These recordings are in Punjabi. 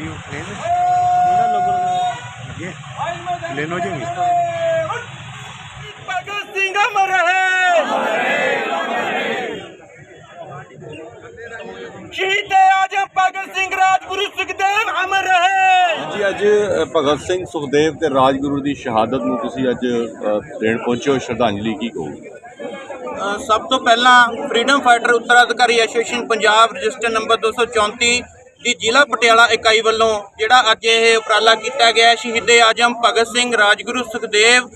वीडियो प्लेन ये प्लेन हो जाएंगे भगत सिंह अमर है शहीद आजम ਭਗਤ ਸਿੰਘ ਰਾਜਗੁਰੂ ਸੁਖਦੇਵ ਅਮਰ ਰਹੇ ਜੀ ਅੱਜ ਭਗਤ ਸਿੰਘ ਸੁਖਦੇਵ ਤੇ ਰਾਜਗੁਰੂ ਦੀ ਸ਼ਹਾਦਤ ਨੂੰ ਤੁਸੀਂ ਅੱਜ ਦੇਣ ਪਹੁੰਚੇ ਸ਼ਰਧਾਂਜਲੀ ਕੀ ਕਹੋ ਸਭ ਤੋਂ ਪਹਿਲਾਂ ਫਰੀडम ਫਾਈਟਰ ਉੱਤਰਾਧਿਕਾਰੀ ਐਸੋਸੀਏਸ਼ਨ ਪੰਜਾਬ ਰਜਿਸਟਰ ਨੰਬਰ 234 ਦੀ ਜ਼ਿਲ੍ਹਾ ਪਟਿਆਲਾ ਇਕਾਈ ਵੱਲੋਂ ਜਿਹੜਾ ਅੱਜ ਇਹ ਉਪਰਾਲਾ ਕੀਤਾ ਗਿਆ ਸ਼ਹੀਦੇ ਆਜਮ ਭਗਤ ਸਿੰਘ, ਰਾਜਗੁਰੂ ਸੁਖਦੇਵ,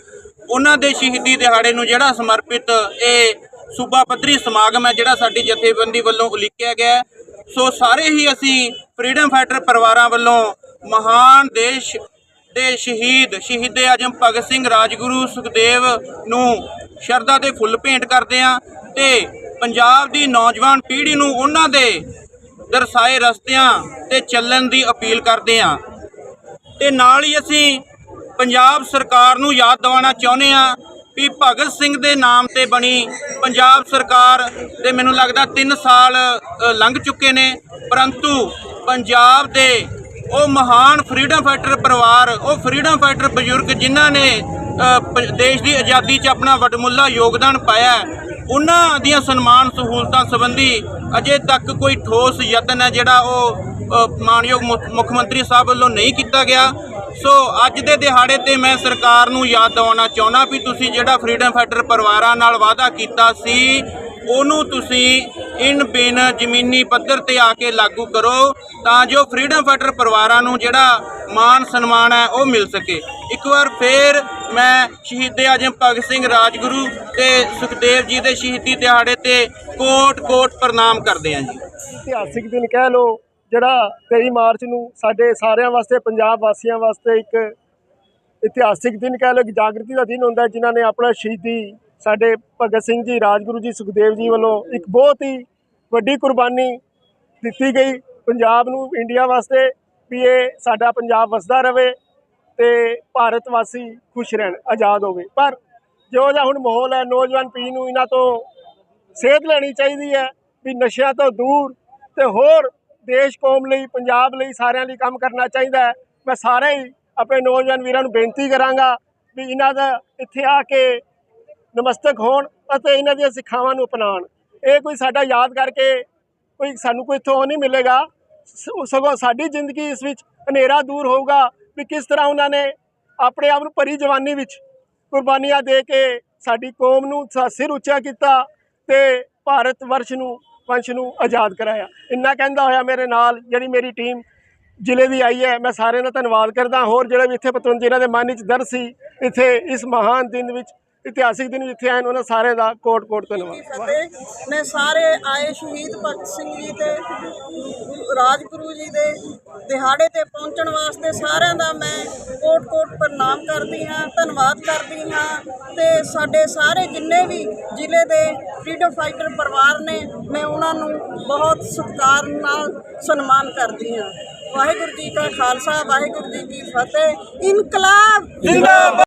ਉਹਨਾਂ ਦੇ ਸ਼ਹੀਦੀ ਦਿਹਾੜੇ ਨੂੰ ਜਿਹੜਾ ਸਮਰਪਿਤ ਇਹ ਸੂਬਾ ਪੱਧਰੀ ਸਮਾਗਮ ਹੈ, ਜਿਹੜਾ ਸਾਡੀ ਜਥੇਬੰਦੀ ਵੱਲੋਂ ਉਲੀਕਿਆ ਗਿਆ ਸੋ ਸਾਰੇ ਹੀ ਅਸੀਂ ਫਰੀडम ਫਾਈਟਰ ਪਰਿਵਾਰਾਂ ਵੱਲੋਂ ਮਹਾਨ ਦੇਸ਼ ਦੇ ਸ਼ਹੀਦ, ਸ਼ਹੀਦੇ ਆਜਮ ਭਗਤ ਸਿੰਘ, ਰਾਜਗੁਰੂ ਸੁਖਦੇਵ ਨੂੰ ਸ਼ਰਧਾ ਦੇ ਫੁੱਲ ਭੇਂਟ ਕਰਦੇ ਹਾਂ ਤੇ ਪੰਜਾਬ ਦੀ ਨੌਜਵਾਨ ਪੀੜ੍ਹੀ ਨੂੰ ਉਹਨਾਂ ਦੇ ਦਰਸਾਏ ਰਸਤਿਆਂ ਤੇ ਚੱਲਣ ਦੀ ਅਪੀਲ ਕਰਦੇ ਹਾਂ। ਤੇ ਨਾਲ ਹੀ ਅਸੀਂ ਪੰਜਾਬ ਸਰਕਾਰ ਨੂੰ ਯਾਦ ਦਿਵਾਉਣਾ ਚਾਹੁੰਦੇ ਹਾਂ ਵੀ ਭਗਤ ਸਿੰਘ ਦੇ ਨਾਮ ਤੇ ਬਣੀ ਪੰਜਾਬ ਸਰਕਾਰ ਤੇ ਮੈਨੂੰ ਲੱਗਦਾ 3 ਸਾਲ ਲੰਘ ਚੁੱਕੇ ਨੇ। ਪਰੰਤੂ ਪੰਜਾਬ ਦੇ ਉਹ ਮਹਾਨ ਫਰੀडम ਫਾਈਟਰ ਪਰਿਵਾਰ, ਉਹ ਫਰੀडम ਫਾਈਟਰ ਬਜ਼ੁਰਗ ਜਿਨ੍ਹਾਂ ਨੇ ਦੇਸ਼ ਦੀ ਆਜ਼ਾਦੀ 'ਚ ਆਪਣਾ ਵੱਡਮੁੱਲਾ ਯੋਗਦਾਨ ਪਾਇਆ ਉਹਨਾਂ ਦੀਆਂ ਸਨਮਾਨ ਸਹੂਲਤਾਂ ਸੰਬੰਧੀ ਅਜੇ ਤੱਕ ਕੋਈ ਠੋਸ ਯਤਨ ਹੈ ਜਿਹੜਾ ਉਹ ਮਾਨਯੋਗ ਮੁੱਖ ਮੰਤਰੀ ਸਾਹਿਬ ਵੱਲੋਂ ਨਹੀਂ ਕੀਤਾ ਗਿਆ। ਸੋ ਅੱਜ ਦੇ ਦਿਹਾੜੇ ਤੇ ਮੈਂ ਸਰਕਾਰ ਨੂੰ ਯਾਦ ਦਿਵਾਉਣਾ ਚਾਹੁੰਦਾ ਵੀ ਤੁਸੀਂ ਜਿਹੜਾ ਫਰੀडम ਫਾਈਟਰ ਪਰਿਵਾਰਾਂ ਨਾਲ ਵਾਅਦਾ ਕੀਤਾ ਸੀ, ਉਹਨੂੰ ਤੁਸੀਂ ਇਨ ਬਿਨ ਜ਼ਮੀਨੀ ਪੱਧਰ ਤੇ ਆ ਕੇ ਲਾਗੂ ਕਰੋ ਤਾਂ ਜੋ ਫਰੀडम ਫਾਈਟਰ ਪਰਿਵਾਰਾਂ ਨੂੰ ਜਿਹੜਾ ਮਾਨ ਸਨਮਾਨ ਹੈ ਉਹ ਮਿਲ ਸਕੇ। ਇੱਕ ਵਾਰ ਫੇਰ ਮੈਂ ਸ਼ਹੀਦ ਆਜਮ ਭਗਤ ਸਿੰਘ ਰਾਜਗੁਰੂ ਤੇ ਸੁਖਦੇਵ ਜੀ ਦੇ ਸ਼ਹੀਦੀ ਦਿਹਾੜੇ ਤੇ ਕੋਟ ਕੋਟ ਪ੍ਰਣਾਮ ਕਰਦੇ ਹਾਂ ਜੀ। ਇਤਿਹਾਸਿਕ ਦਿਨ ਕਹਿ ਲਓ, ਜਿਹੜਾ 23 ਮਾਰਚ ਨੂੰ ਸਾਡੇ ਸਾਰਿਆਂ ਵਾਸਤੇ, ਪੰਜਾਬ ਵਾਸੀਆਂ ਵਾਸਤੇ ਇੱਕ ਇਤਿਹਾਸਿਕ ਦਿਨ ਕਹਿ ਲਓ, ਇੱਕ ਜਾਗਰਤੀ ਦਾ ਦਿਨ ਹੁੰਦਾ ਜਿਨ੍ਹਾਂ ਨੇ ਆਪਣਾ ਸ਼ਹੀਦੀ ਸਾਡੇ ਭਗਤ ਸਿੰਘ ਜੀ, ਰਾਜਗੁਰੂ ਜੀ, ਸੁਖਦੇਵ ਜੀ ਵੱਲੋਂ ਇੱਕ ਬਹੁਤ ਹੀ ਵੱਡੀ ਕੁਰਬਾਨੀ ਦਿੱਤੀ ਗਈ। ਪੰਜਾਬ ਨੂੰ, ਇੰਡੀਆ ਵਾਸਤੇ ਵੀ ਇਹ ਸਾਡਾ ਪੰਜਾਬ ਵਸਦਾ ਰਵੇ ਤੇ ਭਾਰਤ ਵਾਸੀ ਖੁਸ਼ ਰਹਿਣ, ਆਜ਼ਾਦ ਹੋਵੇ। ਪਰ ਜੋ ਜਿਹਾ ਹੁਣ ਮਾਹੌਲ ਹੈ, ਨੌਜਵਾਨ ਪੀੜ੍ਹੀ ਨੂੰ ਇਹਨਾਂ ਤੋਂ ਸੇਧ ਲੈਣੀ ਚਾਹੀਦੀ ਹੈ ਵੀ ਨਸ਼ਿਆਂ ਤੋਂ ਦੂਰ ਤੇ ਹੋਰ ਦੇਸ਼, ਕੌਮ ਲਈ, ਪੰਜਾਬ ਲਈ ਸਾਰਿਆਂ ਲਈ ਕੰਮ ਕਰਨਾ ਚਾਹੀਦਾ ਹੈ। ਮੈਂ ਸਾਰੇ ਹੀ ਆਪਣੇ ਨੌਜਵਾਨ ਵੀਰਾਂ ਨੂੰ ਬੇਨਤੀ ਕਰਾਂਗਾ ਵੀ ਇਹਨਾਂ ਦਾ ਇੱਥੇ ਆ ਕੇ ਨਮਸਤਕ ਹੋਣ ਅਤੇ ਇਹਨਾਂ ਦੀਆਂ ਸਿੱਖਿਆਵਾਂ ਨੂੰ ਅਪਣਾਉਣ। ਇਹ ਕੋਈ ਸਾਡਾ ਯਾਦ ਕਰਕੇ ਕੋਈ ਸਾਨੂੰ ਕੋਈ ਇੱਥੋਂ ਉਹ ਨਹੀਂ ਮਿਲੇਗਾ। ਸ- ਸਗੋਂ ਸਾਡੀ ਜ਼ਿੰਦਗੀ ਇਸ ਵਿੱਚ ਹਨੇਰਾ ਦੂਰ ਹੋਊਗਾ। ਵੀ ਕਿਸ ਤਰ੍ਹਾਂ ਉਹਨਾਂ ਨੇ ਆਪਣੇ ਆਪ ਨੂੰ ਭਰੀ ਜਵਾਨੀ ਵਿੱਚ ਕੁਰਬਾਨੀਆਂ ਦੇ ਕੇ ਸਾਡੀ ਕੌਮ ਨੂੰ ਸਿਰ ਉੱਚਾ ਕੀਤਾ ਤੇ ਭਾਰਤ ਵਰਸ਼ ਨੂੰ, ਵੰਸ਼ ਨੂੰ ਆਜ਼ਾਦ ਕਰਾਇਆ। ਇੰਨਾ ਕਹਿੰਦਾ ਹੋਇਆ ਮੇਰੇ ਨਾਲ ਜਿਹੜੀ ਮੇਰੀ ਟੀਮ ਜ਼ਿਲ੍ਹੇ ਦੀ ਆਈ ਹੈ, ਮੈਂ ਸਾਰਿਆਂ ਦਾ ਧੰਨਵਾਦ ਕਰਦਾ। ਹੋਰ ਜਿਹੜੇ ਵੀ ਇੱਥੇ ਪਤਵੰਤ ਦੇ ਮਨ ਵਿੱਚ ਦਰਦ ਸੀ, ਇੱਥੇ ਇਸ ਮਹਾਨ ਦਿਨ ਵਿੱਚ ਇਤਿਹਾਸਿਕ ਦਿਨ ਇੱਥੇ ਆਏ ਉਹਨਾਂ ਸਾਰਿਆਂ ਦਾ ਕੋਟ ਕੋਟ ਧੰਨਵਾਦ ਮੈਂ ਸਾਰੇ ਆਏ ਸ਼ਹੀਦ ਭਗਤ ਸਿੰਘ ਜੀ ਤੇ ਰਾਜਗੁਰੂ ਜੀ ਦੇ ਦਿਹਾੜੇ ਤੇ ਪਹੁੰਚਣ ਵਾਸਤੇ ਸਾਰਿਆਂ ਦਾ ਮੈਂ ਕੋਟ-ਕੋਟ ਪ੍ਰਣਾਮ ਕਰਦੀ ਹਾਂ ਧੰਨਵਾਦ ਕਰਦੀ ਹਾਂ ਤੇ ਸਾਡੇ ਸਾਰੇ ਜਿੰਨੇ ਵੀ ਜ਼ਿਲ੍ਹੇ ਦੇ ਫਰੀडम ਫਾਈਟਰ ਪਰਿਵਾਰ ਨੇ ਮੈਂ ਉਹਨਾਂ ਨੂੰ ਬਹੁਤ ਸਤਿਕਾਰ ਨਾਲ ਸਨਮਾਨ ਕਰਦੀ ਹਾਂ। ਵਾਹਿਗੁਰੂ ਜੀ ਕਾ ਖਾਲਸਾ ਵਾਹਿਗੁਰੂ ਜੀ ਕੀ ਫਤਿਹ। ਇਨਕਲਾਬ! ਜਿੰਦਾਬਾਦ!